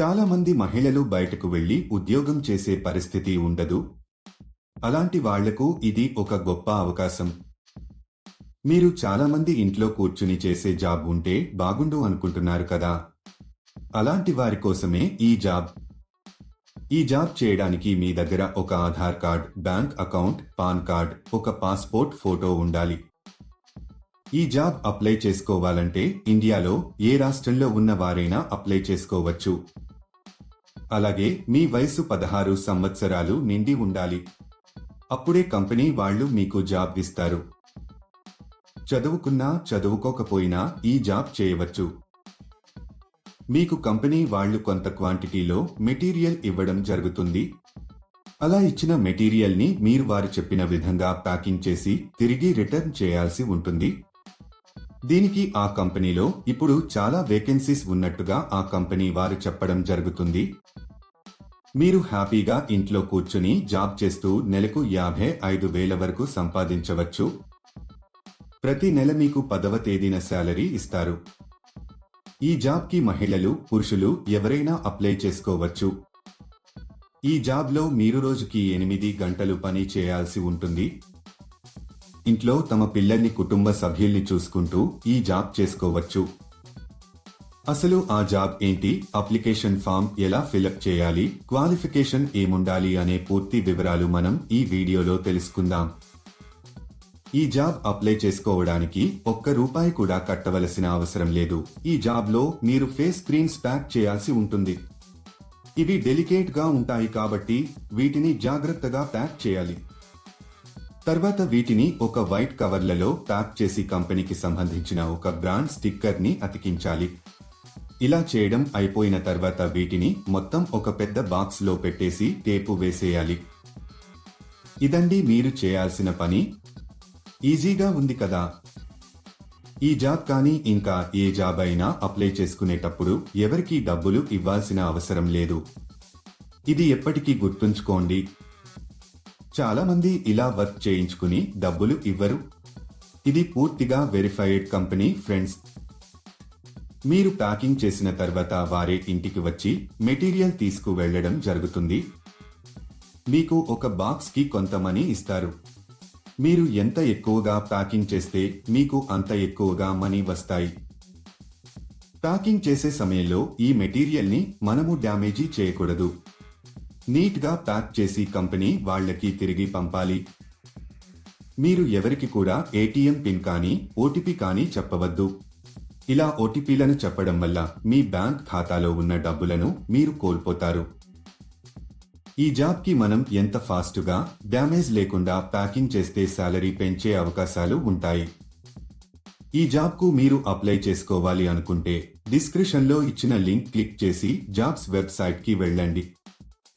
చాలామంది మహిళలు బయటకు వెళ్ళి ఉద్యోగం చేసే పరిస్థితి ఉండదు. అలాంటి వాళ్ళకు ఇది ఒక గొప్ప అవకాశం. మీరు చాలామంది ఇంట్లో కూర్చుని చేసే జాబ్ ఉంటే బాగుండు అనుకుంటున్నారు కదా? అలాంటి వారి కోసమే ఈ జాబ్. ఈ జాబ్ చేయడానికి మీ దగ్గర ఒక Aadhaar card bank account PAN card ఒక పాస్పోర్ట్ ఫోటో ఉండాలి. ఈ జాబ్ అప్లై చేసుకోవాలంటే ఇండియాలో ఏ రాష్ట్రంలో ఉన్న వారైనా అప్లై చేసుకోవచ్చు. అలాగే మీ వయసు పదహారు సంవత్సరాలు నిండి ఉండాలి. అప్పుడే కంపెనీ వాళ్ళు మీకు జాబ్ ఇస్తారు. చదువుకున్నా చదువుకోకపోయినా ఈ జాబ్ చేయవచ్చు. మీకు కంపెనీ వాళ్ళు కొంత క్వాంటిటీలో మెటీరియల్ ఇవ్వడం జరుగుతుంది. అలా ఇచ్చిన మెటీరియల్ని మీరు వారు చెప్పిన విధంగా ప్యాకింగ్ చేసి తిరిగి రిటర్న్ చేయాల్సి ఉంటుంది. దీనికి ఆ కంపెనీలో ఇప్పుడు చాలా వేకెన్సీస్ ఉన్నట్టుగా ఆ కంపెనీ వారు చెప్పడం జరుగుతుంది. మీరు హ్యాపీగా ఇంట్లో కూర్చుని జాబ్ చేస్తూ నెలకు యాభై ఐదు వేల వరకు సంపాదించవచ్చు. ప్రతి నెల మీకు పదవ తేదీన శాలరీ ఇస్తారు. ఈ జాబ్కి మహిళలు పురుషులు ఎవరైనా అప్లై చేసుకోవచ్చు. ఈ జాబ్లో మీరు రోజుకి ఎనిమిది గంటలు పని చేయాల్సి ఉంటుంది. ఇంట్లో తమ పిల్లల్ని కుటుంబ సభ్యుల్ని చూసుకుంటూ ఈ జాబ్ చేసుకోవచ్చు. అసలు ఆ జాబ్ ఏంటి? అప్లికేషన్ ఫామ్ ఎలా ఫిలప్ చేయాలి? క్వాలిఫికేషన్ ఏముండాలి అనే పూర్తి వివరాలు మనం ఈ వీడియోలో తెలుసుకుందాం. ఈ జాబ్ అప్లై చేసుకోవడానికి ఒక్క రూపాయి కూడా కట్టవలసిన అవసరం లేదు. ఈ జాబ్లో మీరు ఫేస్ స్క్రీన్స్ ప్యాక్ చేయాల్సి ఉంటుంది. ఇవి డెలికేట్గా ఉంటాయి కాబట్టి వీటిని జాగ్రత్తగా ప్యాక్ చేయాలి. తర్వాత వీటిని ఒక వైట్ కవర్లలో ప్యాక్ చేసి కంపెనీకి సంబంధించిన ఒక బ్రాండ్ స్టిక్కర్ని అతికించాలి. ఇలా చేయడం అయిపోయిన తర్వాత వీటిని మొత్తం ఒక పెద్ద బాక్స్లో పెట్టేసి టేపు వేసేయాలి. ఇదండి మీరు చేయాల్సిన పని. ఈజీగా ఉంది కదా. ఈ జాబ్ కానీ ఇంకా ఏ జాబ్ అయినా అప్లై చేసుకునేటప్పుడు ఎవరికీ డబ్బులు ఇవ్వాల్సిన అవసరం లేదు. ఇది ఎప్పటికీ గుర్తుంచుకోండి. చాలా మంది ఇలా వర్క్ చేయించుకుని డబ్బులు ఇవ్వరు. ఇది పూర్తిగా వెరిఫైడ్ కంపెనీ ఫ్రెండ్స్. మీరు ప్యాకింగ్ చేసిన తర్వాత వారే ఇంటికి వచ్చి మెటీరియల్ తీసుకు వెళ్ళడం జరుగుతుంది. మీకు ఒక బాక్స్కి కొంత మనీ ఇస్తారు. మీరు ఎంత ఎక్కువగా ప్యాకింగ్ చేస్తే మీకు అంత ఎక్కువగా మనీ వస్తాయి. ప్యాకింగ్ చేసే సమయంలో ఈ మెటీరియల్ని మనము డ్యామేజీ చేయకూడదు. నీట్గా ప్యాక్ చేసి కంపెనీ వాళ్ళకి తిరిగి పంపాలి. మీరు ఎవరికి కూడా ఏటీఎం పిన్ కానీ ఓటీపీ కానీ చెప్పవద్దు. ఇలా ఓటీపీలను చెప్పడం వల్ల మీ బ్యాంక్ ఖాతాలో ఉన్న డబ్బులను మీరు కోల్పోతారు. ఈ జాబ్కి మనం ఎంత ఫాస్ట్గా డ్యామేజ్ లేకుండా ప్యాకింగ్ చేస్తే శాలరీ పెంచే అవకాశాలు ఉంటాయి. ఈ జాబ్కు మీరు అప్లై చేసుకోవాలి అనుకుంటే డిస్క్రిప్షన్లో ఇచ్చిన లింక్ క్లిక్ చేసి జాబ్స్ వెబ్సైట్కి వెళ్ళండి.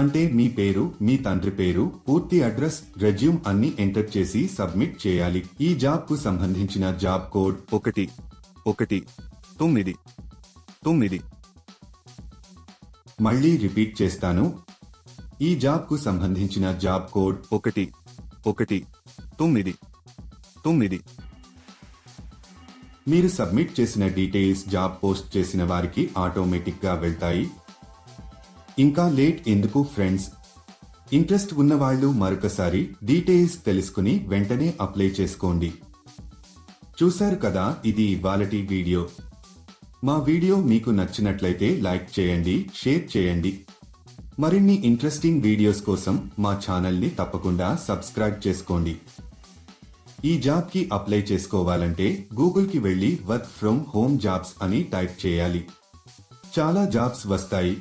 అంటే మీ పేరు మీ తండ్రి పేరు పూర్తి అడ్రస్ రెజ్యూమ్ అన్ని ఎంటర్ చేసి సబ్మిట్ చేయాలి. ఈ జాబ్కు సంబంధించిన జాబ్ కోడ్ ఒకటి ఒకటి తొమ్మిది తొమ్మిది. మళ్ళీ రిపీట్ చేస్తాను. ఈ జాబ్కు సంబంధించిన జాబ్ కోడ్ ఒకటి ఒకటి తొమ్మిది తొమ్మిది. మీరు సబ్మిట్ చేసిన డీటెయిల్స్ జాబ్ పోస్ట్ చేసిన వారికి ఆటోమేటిక్గా వెళ్తాయి. ఇంకా లేట్ ఎందుకు ఫ్రెండ్స్? ఇంట్రెస్ట్ ఉన్నవాళ్ళు మరొకసారి డీటెయిల్స్ తెలుసుకుని వెంటనే అప్లై చేసుకోండి. చూశారు కదా ఇది ఇవాళటి వీడియో. మా వీడియో మీకు నచ్చినట్లయితే లైక్ చేయండి షేర్ చేయండి. మరిన్ని ఇంట్రెస్టింగ్ వీడియోస్ కోసం మా ఛానల్ని తప్పకుండా సబ్స్క్రైబ్ చేసుకోండి. ఈ జాబ్కి అప్లై చేసుకోవాలంటే గూగుల్కి వెళ్ళి వర్క్ ఫ్రమ్ హోమ్ జాబ్స్ అని టైప్ చేయాలి. చాలా జాబ్స్ వస్తాయి.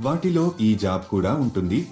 వాటిలో ఈ జాబ్ కూడా ఉంటుంది.